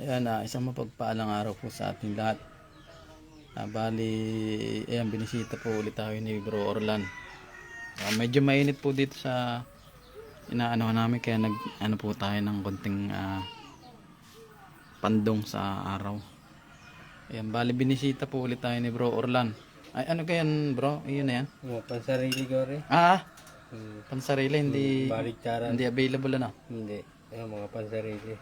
Ayan na, isang mapagpaalang araw po sa ating lahat. Ah, bali, ayan, binisita po ulit tayo ni Bro Orlan. Ah, medyo mainit po dito sa inaano namin kaya nag ano po tayo ng konting ah, pandong sa araw. Ayan, bali binisita po ulit tayo ni Bro Orlan. Ay, ano kaya yan, bro? Iyon na yan. Mga pansarili ko rin. Ah, Hmm. pansarili, hindi, Baliktaran. hindi available ano. Hindi. Ayan, mga pansarili.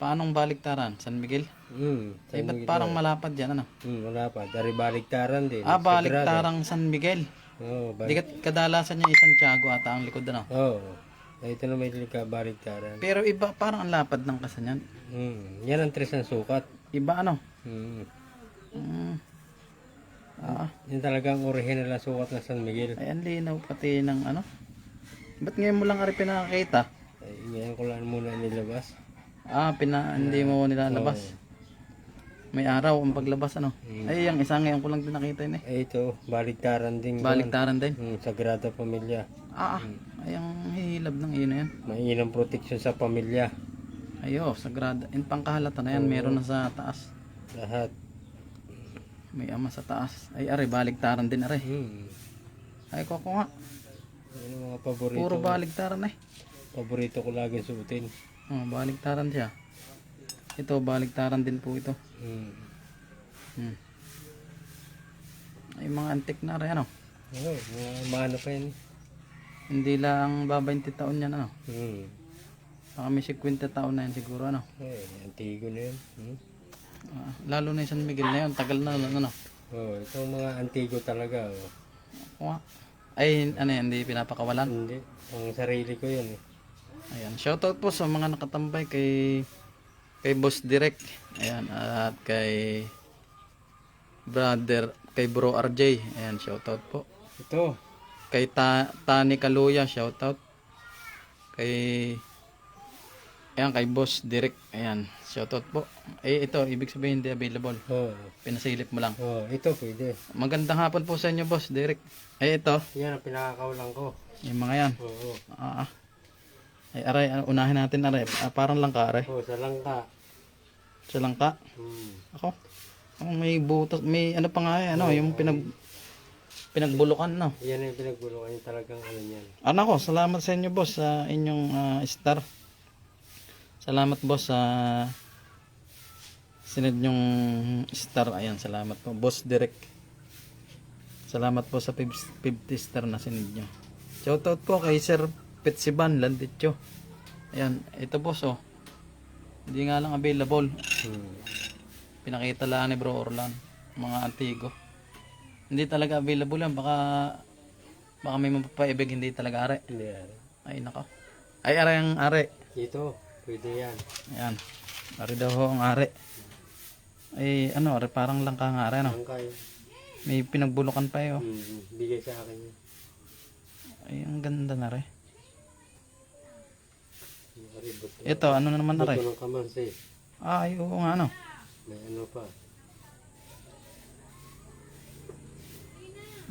Paanong baliktaran? San Miguel? Hmm. Ay, ba't parang malapad yan, ano? Wala pa. Dari baliktaran din. Ah, baliktarang San Miguel. Oo, oh, Di ka- kadalasan niya isang Tiago ata ang likod ano. Oo. Oh. Ito na may baliktaran. Pero iba parang ang lapad ng kasanyan. Hmm. Yan ang tres ng sukat. Iba ano? Hmm. Mm. Ah, Yan talagang original na sukat ng San Miguel. ay ang linaw pati ng ano. Ba't ngayon mo lang ari pinakakita? Ay, ngayon ko lang muna nilabas. Ah, pina, hindi mo nilalabas. May araw ang paglabas ano. Ay, yung isa ngayon ko lang din nakita yun eh. Ay, ito, baliktaran din. Baliktaran din. Hmm, Sagrada Pamilya. Ah, ah. ay ang hilab ng iyo na yan. Mainam protection sa pamilya. Ayo, sagrada. In pangkahalata na yan, meron na sa taas. Lahat. May ama sa taas. Ay, ari, baliktaran din ari. Hmm. Ay, ko nga. Yan ang mga paborito. Puro baliktaran eh. Paborito ko lagi suotin. Oh, baliktaran siya. Ito, baliktaran din po ito. Hmm. Hmm. Ay, mga antik na rin, ano? Oo, mga maano pa yan. Hindi lang ba 20 taon yan, ano? Hmm. Baka may 50 taon na yan siguro, ano? Eh, antigo na yan. Hmm. Ah, lalo na yung San Miguel na yun, tagal na, ano? Oh, itong mga antigo talaga. Oh. Ay, ano yan, hindi pinapakawalan. Hindi. Ang sarili ko yan eh. Ayan, shoutout po sa mga nakatambay kay kay Boss Direk. Ayan, at kay brother, kay Bro RJ. Ayan, shoutout po. Ito. Kay Ta Tani Kaluya, shoutout. Kay Ayan, kay Boss Direk. Ayan, shoutout po. Eh, ito, ibig sabihin hindi available. Oh. Pinasilip mo lang. Oh, ito pwede. Magandang hapon po sa inyo, Boss Direk. Eh, ito, Yan ang pinakakaulang ko. yung mga yan. Oo. Ah, ah. Ay, aray, ah, unahin natin, aray. Ah, parang lang ka, aray. Oh, sa langka. Sa langka. Hmm. Ako. Ako may butas, may ano pa nga eh, ano, yung pinag pinagbulukan no. Yan yung pinagbulungan yung talagang ano yan. Ano ko, salamat sa inyo boss sa inyong ah, star. Salamat boss sa sinad yung star. Ayan, salamat po. Boss Direk. Salamat po sa 50 star na sinad nyo. Shoutout po kay Sir Petsiban Landicho. Ayan, ito boss oh. Hindi nga lang available. Hmm. Pinakita lang ni Bro Orlan. Mga antigo. Hindi talaga available yan. Baka baka may mapapaibig hindi talaga are. Hindi yan. Ay nako. Ay are ang are. Ito, pwede yan. Ayan. Are daw ho ang are. Ay ano, are parang lang kang are ano. Langka yun. May pinagbulukan pa eh. Oh. Hmm. Bigay sa akin yun. Ay ang ganda na re. Ito ano na naman are. Buto ng kamansi. Ay oo nga ano. May ano pa.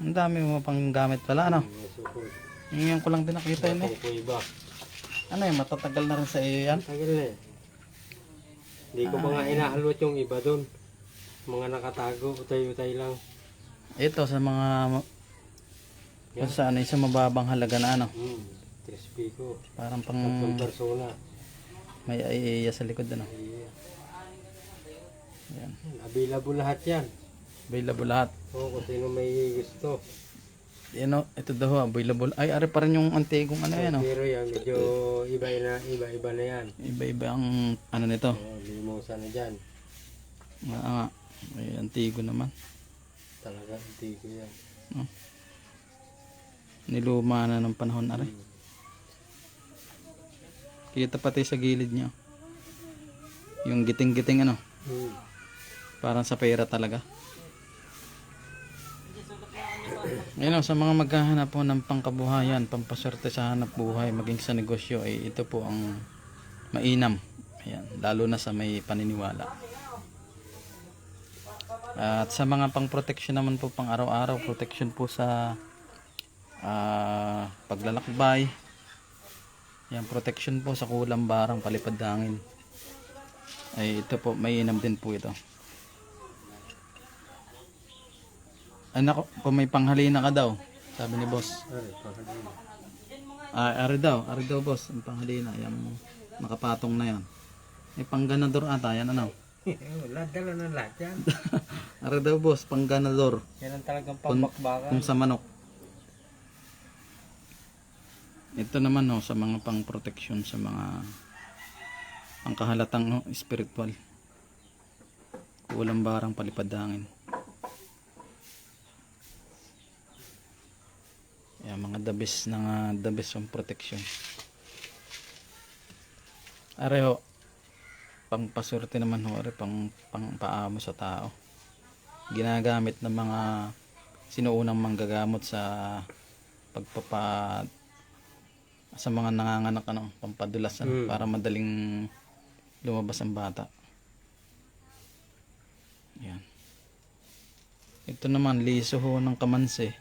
Ang dami mo pang gamit pala ano. May. Ngayon ko lang din nakita yun eh. Ano eh, matatagal na rin sa iyo yan. Tagal na eh. Hindi ko pa nga inahalwat yung iba doon. Mga nakatago, utay-utay lang. Ito sa mga kung saan ay sa mababang halaga na ano. Hmm. Crispy ko. Parang pang Tatlong persona. may aiya sa likod ano. Yeah. Ayan. Available lahat yan. Available lahat. Oo, kung sino may gusto. Yan o, ito daw available. Ay, ari pa rin yung antigong ano yan. Pero yan, medyo iba na, iba-iba na yan. Iba-iba ang ano nito. Oo, limosa na dyan. Nga nga. May antigo naman. Talaga, ko yan. No? Niluma na ng panahon ari. Kita pati sa gilid niya. Yung giting-giting ano. Parang sa pera talaga. Ngayon o, sa mga maghahanap po ng pangkabuhayan, pampaswerte sa hanap buhay, maging sa negosyo, ay ito po ang mainam. Ayan, lalo na sa may paniniwala. At sa mga pang protection naman po pang araw-araw, protection po sa ah, paglalakbay. Yan, protection po sa kulang barang, palipad hangin. Ay ito po, may inam din po ito. Anak, kung may panghalina ka daw, sabi ni boss. Ay, ari daw, ari daw boss, ang panghalina, yung nakapatong na yan. May pangganador ata, yan ano. Wala, dala na lahat yan. ari daw boss, pangganador. Yan ang talagang Kung, pambakbakan. kung sa manok. Ito naman no, sa mga pang protection sa mga ang kahalatang no, spiritual. Walang barang palipad hangin. Yan, mga the best na nga, the best on protection. Areho, pang pasurte naman ho, are, pang, pang paamo sa tao. Ginagamit ng mga sinuunang manggagamot sa pagpapa sa mga nanganganak ano, pampadulas ano, Mm. para madaling lumabas ang bata. Yan. Ito naman liso ho ng kamansi.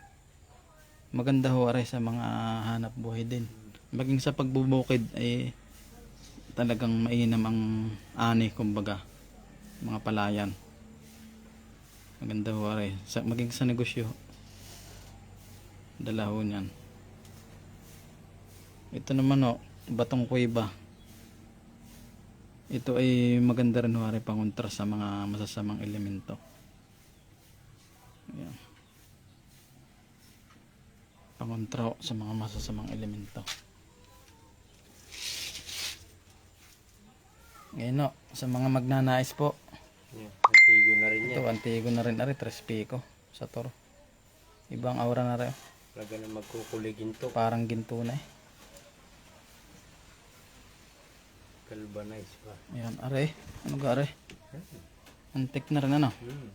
Maganda ho aray sa mga hanap buhay din. Maging sa pagbubukid ay talagang mainam ang ani kumbaga mga palayan. Maganda ho aray. Sa, maging sa negosyo. Dala ho niyan. Ito naman o, batong kuiba. Ito ay maganda rin aray pangontra sa mga masasamang elemento. Ayan. Pangontra ho sa mga masasamang elemento. Ngayon o, sa mga magnanais po, Yan, antigo na rin yan. ito antigo na rin ari, tres pico sa toro. Ibang aura na rin. oh. Talaga na magkukuligin to. Parang ginto na eh. Galvanize pa. Ayan, are. Ano ga are? Antik na rin ano. Hmm.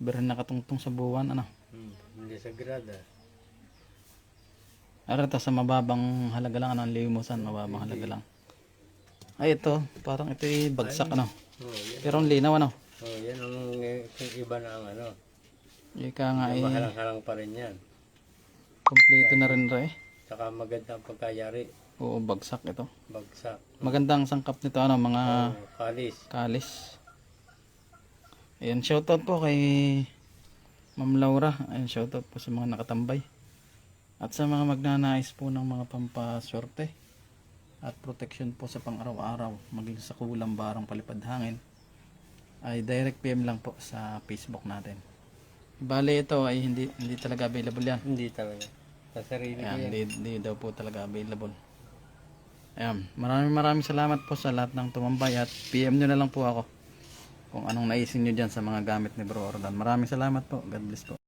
Pero nakatungtong sa buwan ano. Hmm. Hindi sagrada. Are ta sa mababang halaga lang ano, ang limusan, mababang halaga lang. Ay ito, parang ito ay bagsak ano. Oh, yan. Pero ang linaw ano. Oh, yan ang eh, iba na ang ano. Ika nga ay Mahalang-halang pa rin yan. kompleto na rin re. Saka maganda ang pagkayari. Oo, bagsak ito. Bagsak. Magandang sangkap nito ano, mga Oh, kalis. kalis. Ayan, shoutout po kay Ma'am Laura. Ayan, shoutout po sa mga nakatambay. At sa mga magnanais po ng mga pampaswerte at protection po sa pang-araw-araw, maging sa kulang barang palipad hangin, ay direct PM lang po sa Facebook natin. Bale ito ay hindi hindi talaga available yan. Hindi talaga. Sa sarili ko Ayan, yan. hindi, hindi daw po talaga available. Ayan, maraming maraming salamat po sa lahat ng tumambay at PM nyo na lang po ako kung anong naisin nyo dyan sa mga gamit ni Bro Ordan. Maraming salamat po. God bless po.